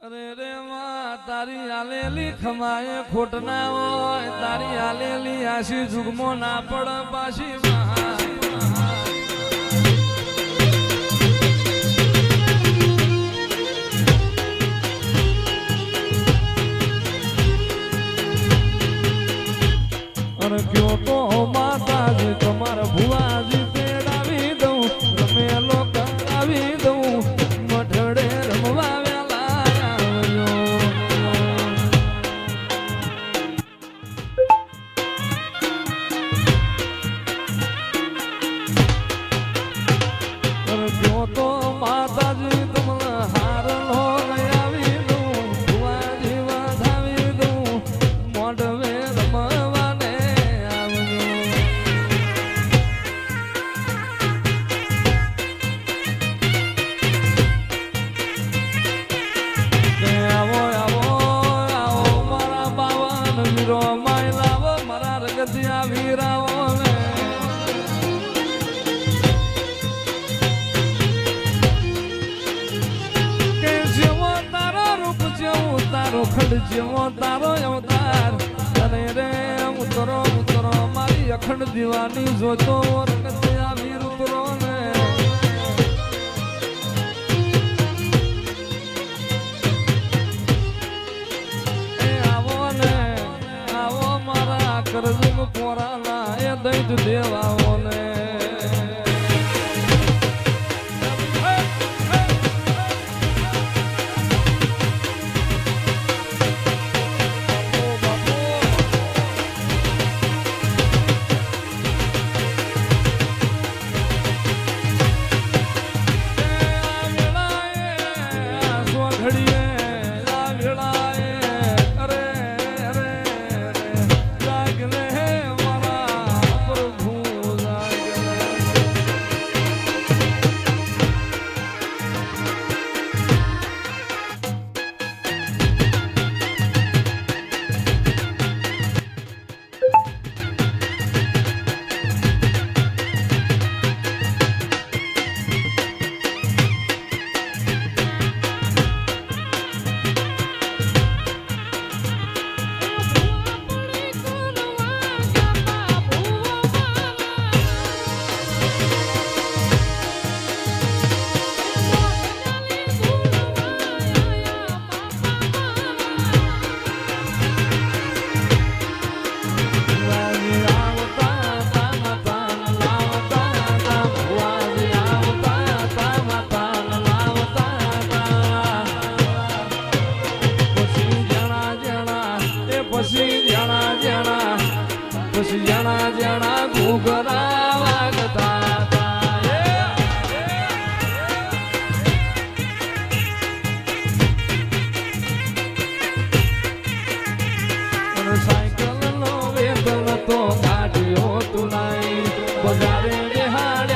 અરે રે માં, તારી આલેલી ખમાય ખોટ ના હોય, તારી આલેલી આશી જુગમો ના પડ પાછી માં. તારો અખંડ જેવો તારો અવતાર અરે રે ઉતરો ઉતરો, મારી અખંડ દીવાની જોતો આવી ઉતરો ને Dejaré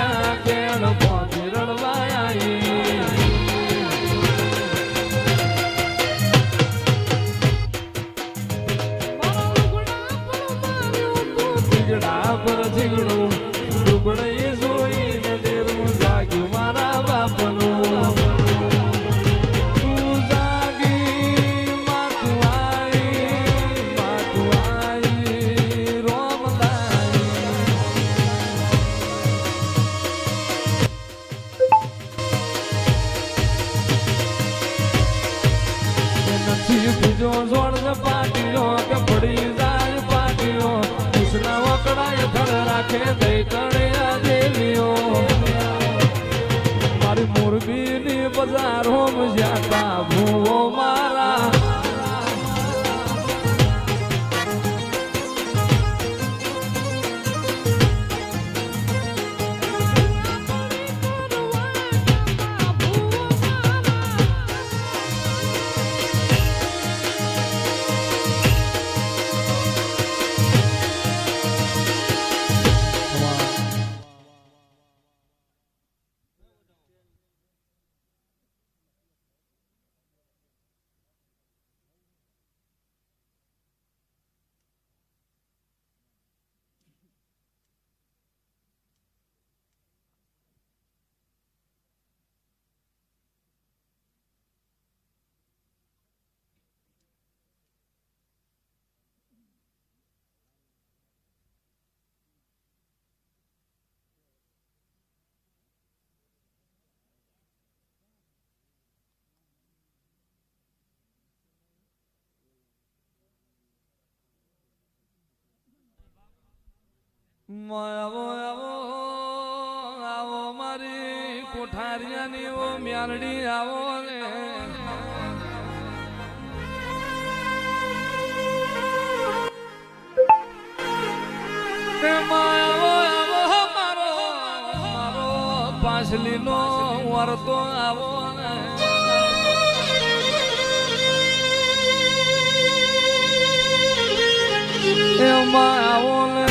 રે દઈ આવો આવો આવો મારી કોઠારિયાની, ઓ મ્યાલડી આવો ને પાછલી પાછલીનો વરતો આવો ને એમાં આવો ને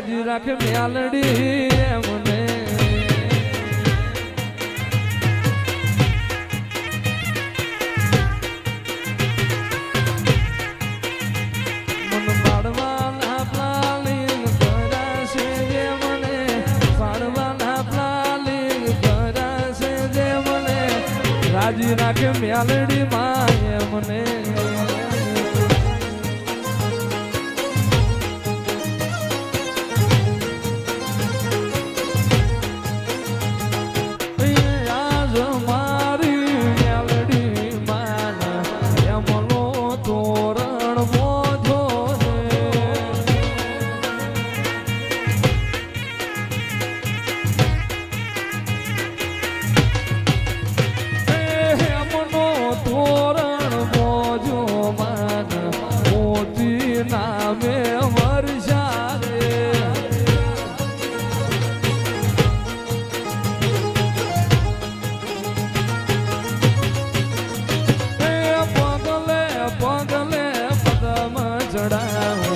રાજી રાખે મ્યાલડી મને. રાજી રાખે મ્યાલડી માં મને. નામે વર્ષા રે પગલે પગલે પદમ ચડાવ